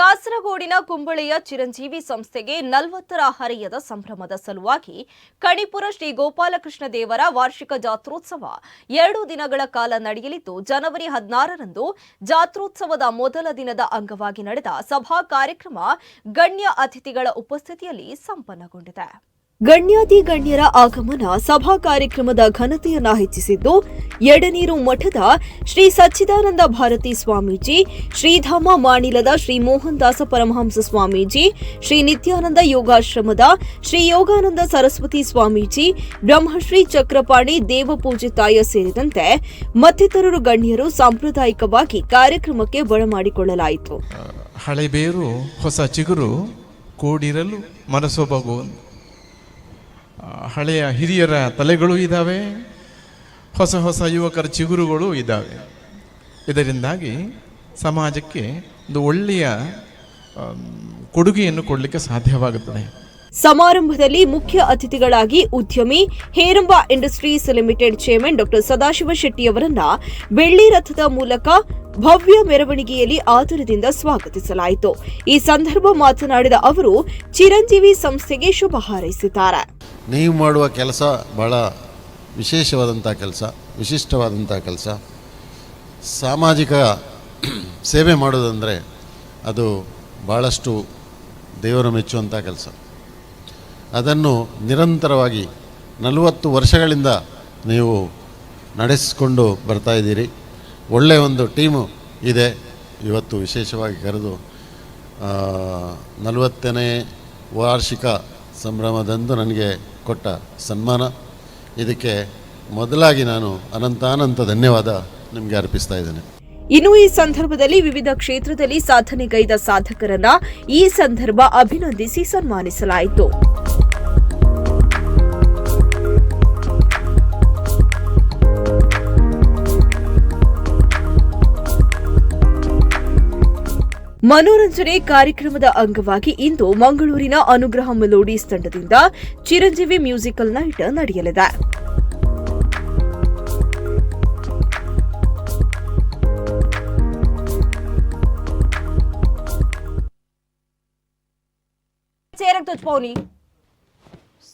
ಕಾಸರಗೋಡಿನ ಕುಂಬಳೆಯ ಚಿರಂಜೀವಿ ಸಂಸ್ಥೆಗೆ ನಲವತ್ತರ ಹರಿಯದ ಸಂಭ್ರಮದ ಸಲುವಾಗಿ ಕಣಿಪುರ ಶ್ರೀ ಗೋಪಾಲಕೃಷ್ಣ ದೇವರ ವಾರ್ಷಿಕ ಜಾತ್ರೋತ್ಸವ ಎರಡು ದಿನಗಳ ಕಾಲ ನಡೆಯಲಿದ್ದು, ಜನವರಿ ಹದಿನಾರರಂದು ಜಾತ್ರೋತ್ಸವದ ಮೊದಲ ದಿನದ ಅಂಗವಾಗಿ ನಡೆದ ಸಭಾ ಕಾರ್ಯಕ್ರಮ ಗಣ್ಯ ಅತಿಥಿಗಳ ಉಪಸ್ಥಿತಿಯಲ್ಲಿ ಸಂಪನ್ನಗೊಂಡಿದೆ. ಗಣ್ಯಾತಿ ಗಣ್ಯರ ಆಗಮನ ಸಭಾ ಕಾರ್ಯಕ್ರಮದ ಘನತೆಯನ್ನ ಹೆಚ್ಚಿಸಿದ್ದು ಎಡನೀರು ಮಠದ ಶ್ರೀ ಸಚ್ಚಿದಾನಂದ ಭಾರತಿ ಸ್ವಾಮೀಜಿ ಶ್ರೀಧಾಮ ಮಾಣಿಲದ ಶ್ರೀ ಮೋಹನ್ ದಾಸ ಪರಮಹಂಸ ಸ್ವಾಮೀಜಿ ಶ್ರೀ ನಿತ್ಯಾನಂದ ಯೋಗಾಶ್ರಮದ ಶ್ರೀ ಯೋಗಾನಂದ ಸರಸ್ವತಿ ಸ್ವಾಮೀಜಿ ಬ್ರಹ್ಮಶ್ರೀ ಚಕ್ರಪಾಣಿ ದೇವಪೂಜಿತಾಯ ಸೇರಿದಂತೆ ಮತ್ತಿತರರು ಗಣ್ಯರು ಸಾಂಪ್ರದಾಯಿಕವಾಗಿ ಕಾರ್ಯಕ್ರಮಕ್ಕೆ ಬರಮಾಡಿಕೊಳ್ಳಲಾಯಿತು. ಹಳೆಬೇರು ಹೊಸ ಚಿಗುರು ಕೂಡಿರಲು ಮನಸೊಬಗು ಆ, ಹಳೆಯ ಹಿರಿಯರ ತಲೆಗಳು ಇದ್ದಾವೆ, ಹೊಸ ಹೊಸ ಯುವಕರ ಚಿಗುರುಗಳು ಇದ್ದಾವೆ. ಇದರಿಂದಾಗಿ ಸಮಾಜಕ್ಕೆ ಒಂದು ಒಳ್ಳೆಯ ಕೊಡುಗೆಯನ್ನು ಕೊಡಲಿಕ್ಕೆ ಸಾಧ್ಯವಾಗುತ್ತದೆ. ಸಮಾರಂಭದಲ್ಲಿ ಮುಖ್ಯ ಅತಿಥಿಗಳಾಗಿ ಉದ್ಯಮಿ Heramba Industries Limited chairman doctor Sadashiva ಶೆಟ್ಟಿಯವರನ್ನ ಬೆಳ್ಳಿ ರಥದ ಮೂಲಕ ಭವ್ಯ ಮೆರವಣಿಗೆಯಲ್ಲಿ ಆದರದಿಂದ ಸ್ವಾಗತಿಸಲಾಯಿತು. ಈ ಸಂದರ್ಭ ಮಾತನಾಡಿದ ಅವರು, ಚಿರಂಜೀವಿ ಸಂಸ್ಥೆಗೆ ಶುಭ ಹಾರೈಸಿದ್ದಾರೆ. ನೀವು ಮಾಡುವ ಕೆಲಸ ಬಹಳ ವಿಶೇಷವಾದಂಥ ಕೆಲಸ, ವಿಶಿಷ್ಟವಾದಂಥ ಕೆಲಸ. ಸಾಮಾಜಿಕ ಸೇವೆ ಮಾಡೋದಂದರೆ ಅದು ಭಾಳಷ್ಟು ದೇವರು ಮೆಚ್ಚುವಂಥ ಕೆಲಸ. ಅದನ್ನು ನಿರಂತರವಾಗಿ ನಲವತ್ತು ವರ್ಷಗಳಿಂದ ನೀವು ನಡೆಸಿಕೊಂಡು ಬರ್ತಾ ಇದ್ದೀರಿ. ಒಳ್ಳೆಯ ಒಂದು ಟೀಮು ಇದೆ. ಇವತ್ತು ವಿಶೇಷವಾಗಿ ಕರೆದು ನಲವತ್ತನೇ ವಾರ್ಷಿಕ ಸಂಭ್ರಮದಂದು ನನಗೆ ಕೊಟ್ಟ ಸನ್ಮಾನ. ಇದಕ್ಕೆ ಮೊದಲಾಗಿ ನಾನು ಅನಂತಾನಂತ ಧನ್ಯವಾದ ನಿಮಗೆ ಅರ್ಪಿಸ್ತಾ ಇದ್ದೇನೆ. ಇನ್ನು ಈ ಸಂದರ್ಭದಲ್ಲಿ ವಿವಿಧ ಕ್ಷೇತ್ರದಲ್ಲಿ ಸಾಧನೆಗೈದ ಸಾಧಕರನ್ನ ಈ ಸಂದರ್ಭ ಅಭಿನಂದಿಸಿ ಸನ್ಮಾನಿಸಲಾಯಿತು. ಮನೋರಂಜನೆ ಕಾರ್ಯಕ್ರಮದ ಅಂಗವಾಗಿ ಇಂದು ಮಂಗಳೂರಿನ ಅನುಗ್ರಹ ಮೆಲೋಡೀಸ್ ತಂಡದಿಂದ ಚಿರಂಜೀವಿ ಮ್ಯೂಸಿಕಲ್ ನೈಟ್ ನಡೆಯಲಿದೆ.